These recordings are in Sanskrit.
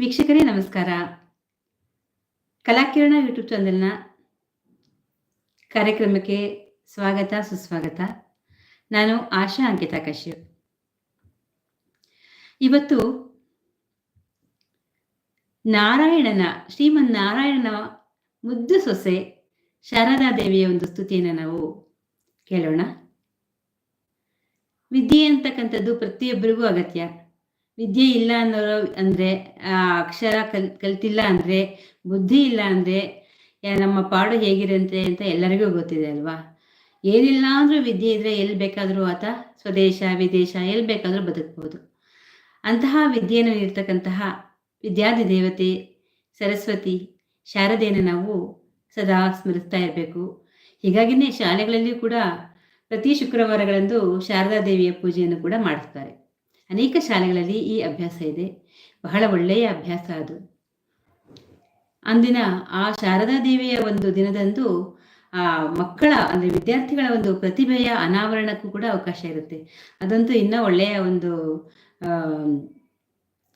ವೀಕ್ಷಕರೇ, ನಮಸ್ಕಾರ. ಕಲಾಕಿರಣ ಯೂಟ್ಯೂಬ್ ಚಾನೆಲ್ನ ಕಾರ್ಯಕ್ರಮಕ್ಕೆ ಸ್ವಾಗತ, ಸುಸ್ವಾಗತ. ನಾನು ಆಶಾ ಅಂಕಿತಾ ಕಶ್ಯಪ್. ಇವತ್ತು ನಾರಾಯಣನ ಶ್ರೀಮನ್ ನಾರಾಯಣನ ಮುದ್ದು ಸೊಸೆ ಶಾರದಾ ದೇವಿಯ ಒಂದು ಸ್ತುತಿಯನ್ನು ನಾವು ಕೇಳೋಣ. ವಿದ್ಯೆ ಅಂತಕ್ಕಂಥದ್ದು ಪ್ರತಿಯೊಬ್ಬರಿಗೂ ಅಗತ್ಯ. ವಿದ್ಯೆ ಇಲ್ಲ ಅನ್ನೋರು ಅಂದರೆ ಅಕ್ಷರ ಕಲ್, ಕಲ್ತಿಲ್ಲ ಅಂದರೆ, ಬುದ್ಧಿ ಇಲ್ಲ ಅಂದರೆ ನಮ್ಮ ಪಾಡು ಹೇಗಿರಂತೆ ಅಂತ ಎಲ್ಲರಿಗೂ ಗೊತ್ತಿದೆ ಅಲ್ವಾ? ಏನಿಲ್ಲ ಅಂದರೂ ವಿದ್ಯೆ ಇದ್ದರೆ ಎಲ್ಲಿ ಬೇಕಾದರೂ ಆತ ಸ್ವದೇಶ, ವಿದೇಶ ಎಲ್ಲಿ ಬೇಕಾದರೂ ಬದುಕ್ಬೋದು. ಅಂತಹ ವಿದ್ಯೆಯನ್ನು ನೀಡ್ತಕ್ಕಂತಹ ವಿದ್ಯಾದಿ ದೇವತೆ ಸರಸ್ವತಿ ಶಾರದೆಯನ್ನು ನಾವು ಸದಾ ಸ್ಮರಿಸ್ತಾ ಇರಬೇಕು. ಹೀಗಾಗಿನೇ ಶಾಲೆಗಳಲ್ಲಿಯೂ ಕೂಡ ಪ್ರತಿ ಶುಕ್ರವಾರಗಳಂದು ಶಾರದಾ ದೇವಿಯ ಪೂಜೆಯನ್ನು ಕೂಡ ಮಾಡಿಸ್ತಾರೆ. ಅನೇಕ ಶಾಲೆಗಳಲ್ಲಿ ಈ ಅಭ್ಯಾಸ ಇದೆ. ಬಹಳ ಒಳ್ಳೆಯ ಅಭ್ಯಾಸ ಅದು. ಅಂದಿನ ಆ ಶಾರದಾ ದೇವಿಯ ಒಂದು ದಿನದಂದು ಆ ಮಕ್ಕಳ, ಅಂದ್ರೆ ವಿದ್ಯಾರ್ಥಿಗಳ ಒಂದು ಪ್ರತಿಭೆಯ ಅನಾವರಣಕ್ಕೂ ಕೂಡ ಅವಕಾಶ ಇರುತ್ತೆ. ಅದಂತೂ ಇನ್ನೂ ಒಳ್ಳೆಯ ಒಂದು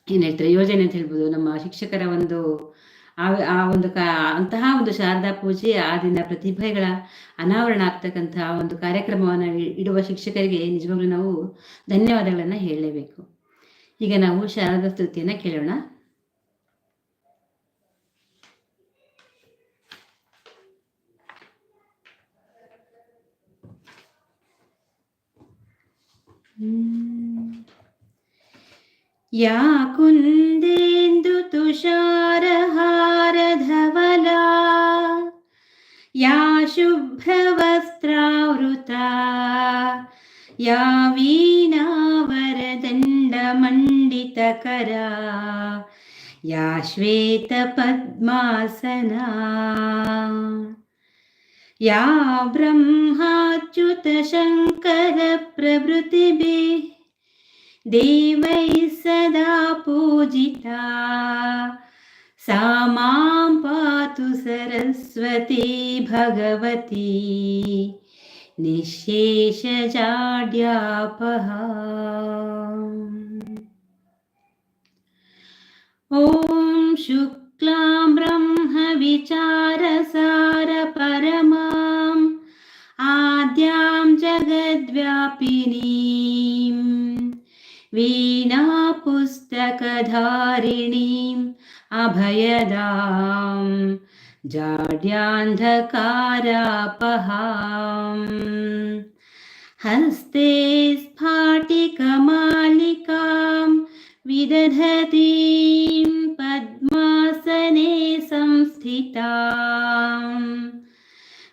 ಏನು ಹೇಳ್ತಾರೆ, ಯೋಜನೆ ಅಂತ ಹೇಳ್ಬೋದು. ನಮ್ಮ ಶಿಕ್ಷಕರ ಒಂದು ಆ ಆ ಒಂದು ಕ ಅಂತಹ ಒಂದು ಶಾರದಾ ಪೂಜೆ ಆ ದಿನ ಪ್ರತಿಭೆಗಳ ಅನಾವರಣ ಆಗ್ತಕ್ಕಂತಹ ಒಂದು ಕಾರ್ಯಕ್ರಮವನ್ನು ಇಡುವ ಶಿಕ್ಷಕರಿಗೆ ನಿಜವಾಗ್ಲೂ ನಾವು ಧನ್ಯವಾದಗಳನ್ನು ಹೇಳಲೇಬೇಕು ಈಗ ನಾವು ಶಾರದಾ ಸ್ತುತಿಯನ್ನು ಕೇಳೋಣ या कुन्देन्दु तुषारहारधवला श्वेतपद्मासना या ब्रह्माच्युतशङ्करप्रभृतिभिः देवैः सदा पूजिता। सा मां पातु सरस्वती भगवती निःशेषजाड्यापहा ॐ शुक्लां ब्रह्मविचारसारपरमाम् आद्यां जगद्व्यापिनीम् वीणापुस्तकधारिणीम् अभयदां जाड्यान्धकारापहाम्। हस्ते स्फाटिकमालिकां विदधतीं पद्मासने संस्थिताम्।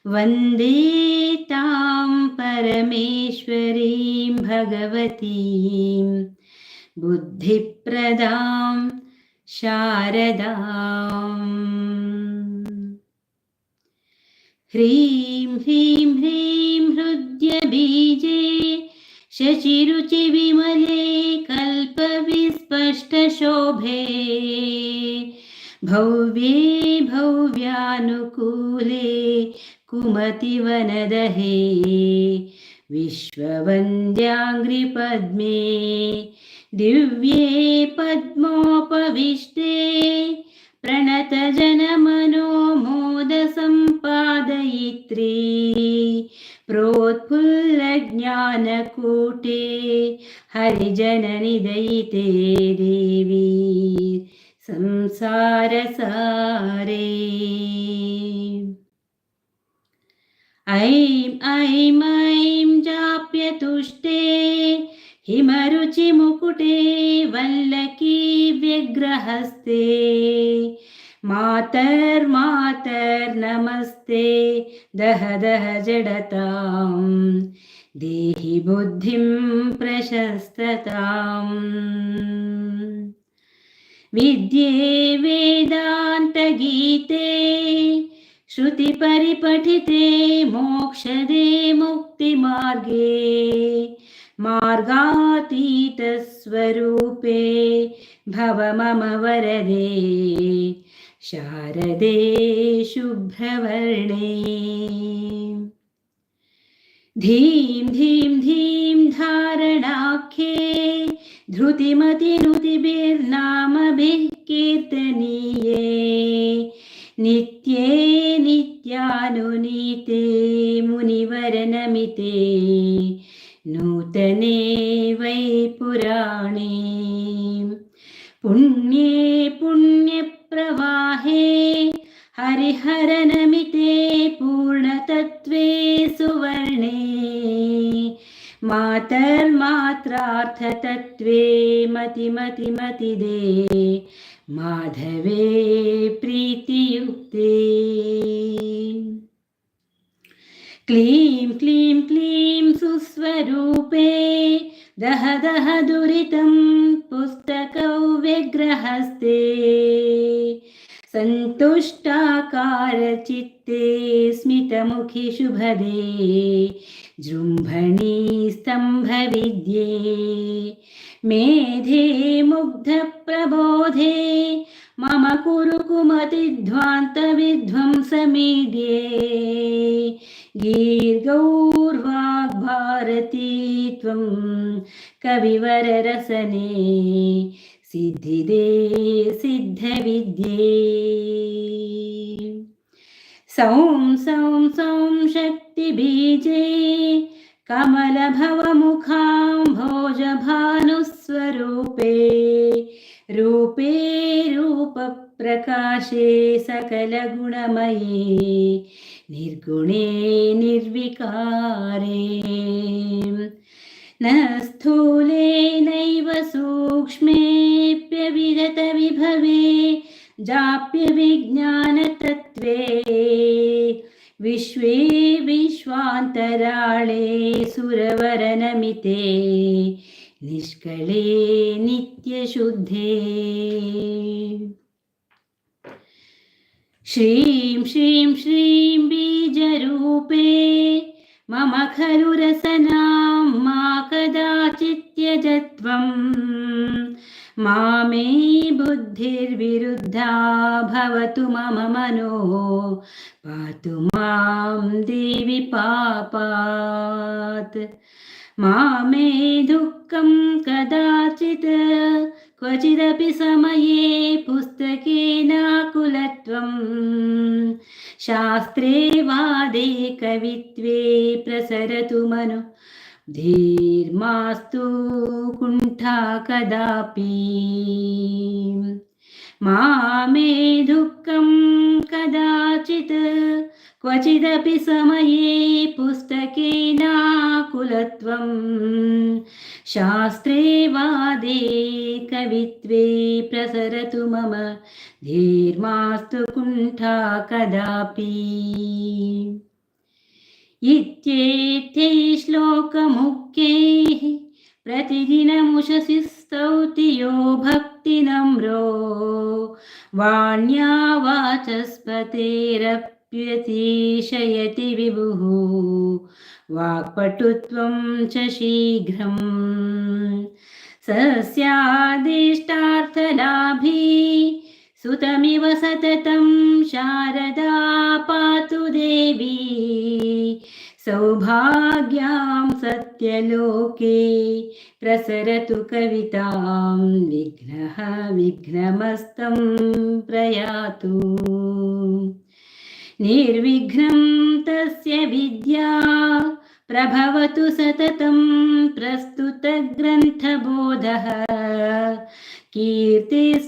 वन्दे तां परमेश्वरीं भगवतीं। बुद्धिप्रदां शारदाम्। ह्रीं ह्रीं ह्रीं हृद्यबीजे शशिरुचिविमले कल्पविस्पष्टशोभे। भव्ये भव्यानुकूले कुमतिवनदहे। विश्ववन्द्याङ्घ्रिपद्मे दिव्ये पद्मोपविष्टे प्रणतजनमनोमोदसम्पादयित्री प्रोत्फुल्लज्ञानकूटे हरिजननिदयिते देवी संसारसारे। ऐं ऐं ऐं जाप्यतुष्टे हिमरुचिमुकुटे वल्लकी व्यग्रहस्ते। मातर्मातर्नमस्ते दह दह जडतां देहि बुद्धिं प्रशस्तताम्। विद्ये वेदान्तगीते श्रुतिपरिपठिते मोक्षदे मुक्तिमार्गे मार्गातीतस्वरूपे भव मम वरदे। शारदे शुभ्रवर्णे धीं धीं धीं धारणाख्ये धृतिमतिनुतिभिर्नामभिः कीर्तनीये नित्ये नित्यानुनीते मुनिवरनमिते नूतने वै पुराणे। पुण्ये पुण्यप्रवाहे हरिहरनमिते पूर्णतत्त्वे सुवर्णे मातर्मात्रार्थतत्त्वे मतिमतिमतिदे माधवे प्रीतियुक्ते। क्लीं क्लीं क्लीं सुस्वरूपे दह दह दुरितं पुस्तकौ व्यग्रहस्ते सन्तुष्टाकारचित्ते स्मितमुखि शुभदे जृम्भणी स्तम्भविद्ये मेधे मुग्धप्रबोधे मम कुरु कुमतिध्वान्तविध्वंसमीड्ये गीर्गौर्वाग्भारती त्वं कविवररसने सिद्धिदे सिद्धविद्ये। सौं सौं सौं शक्तिबीजे कमलभवमुखां भोजभानुस्वरूपे। रूपे रूपप्रकाशे सकलगुणमये। निर्गुणे निर्विकारे। न स्थूलेनैव सूक्ष्मेऽप्यविगतविभवे जाप्यविज्ञानतत्त्वे विश्वे विश्वान्तराळे सुरवरनमिते। निष्कळे नित्यशुद्धे। श्रीं श्रीं श्रीं बीजरूपे मम खलु रसनां मा कदाचित् त्यजत्वम् मामे बुद्धिर्विरुद्धा भवतु मम मनो। पातु मां देवि पापात्। मामे दुःखं कदाचित् क्वचिदपि समये पुस्तकेनाकुलत्वं शास्त्रे वादे कवित्वे प्रसरतु मनु धीर्मास्तु कुण्ठा कदापि। मामे दुःखं कदाचित् क्वचिदपि समये पुस्तकेनाकुलत्वं शास्त्रे वादे कवित्वे प्रसरतु मम धीर्मास्तु कुण्ठा कदापि श्लोकमुख्यैः प्रतिदिनमुषसि स्तौति यो भक्तिनम्रो वाण्या वाचस्पतेरप्यतिशयति विभुः वाक्पटुत्वं च शीघ्रम् सस्यादिष्टार्थलाभी सुतमिव सततं शारदा पातु देवी सौभाग्यां सत्यलोके प्रसरतु कवितां विघ्नः विघ्नमस्तं प्रयातु। निर्विघ्नं तस्य विद्या प्रभवतु सततं प्रस्तुतग्रन्थबोधः। कीर्तिस्त्रैलोक्यमध्ये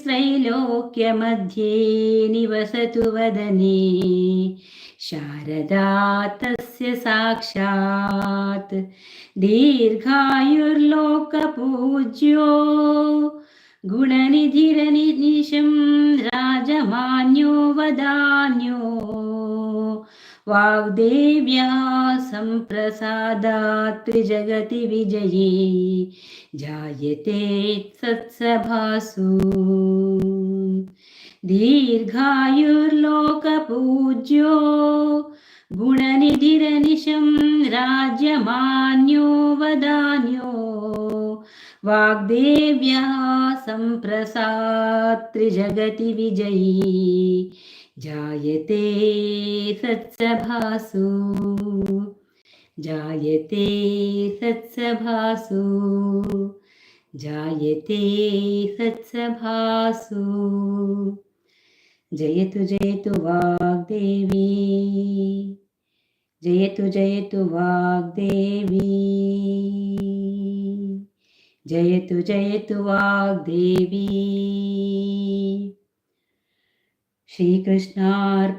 निवसतु वदने। शारदा तस्य साक्षात् दीर्घायुर्लोकपूज्यो गुणनिधिरनिनिशं राजमान्यो वदान्यो वाग्देव्या सम्प्रसादात् त्रिजगति विजये जायते सत्सभासु दीर्घायुर्लोकपूज्यो गुणनिधिरनिशं राज्यमान्यो वदान्यो वाग्देव्या सम्प्रसात् त्रिजगति विजयी। जायते सत्सभासु। जायते सत्सभासु। जायते सत्सभासु। जयतु जयतु वाग्देवी जयतु जयतु वाग्देवी। जयतु जयतु वाग्देवी। श्रीकृष्णार्पणमस्तु।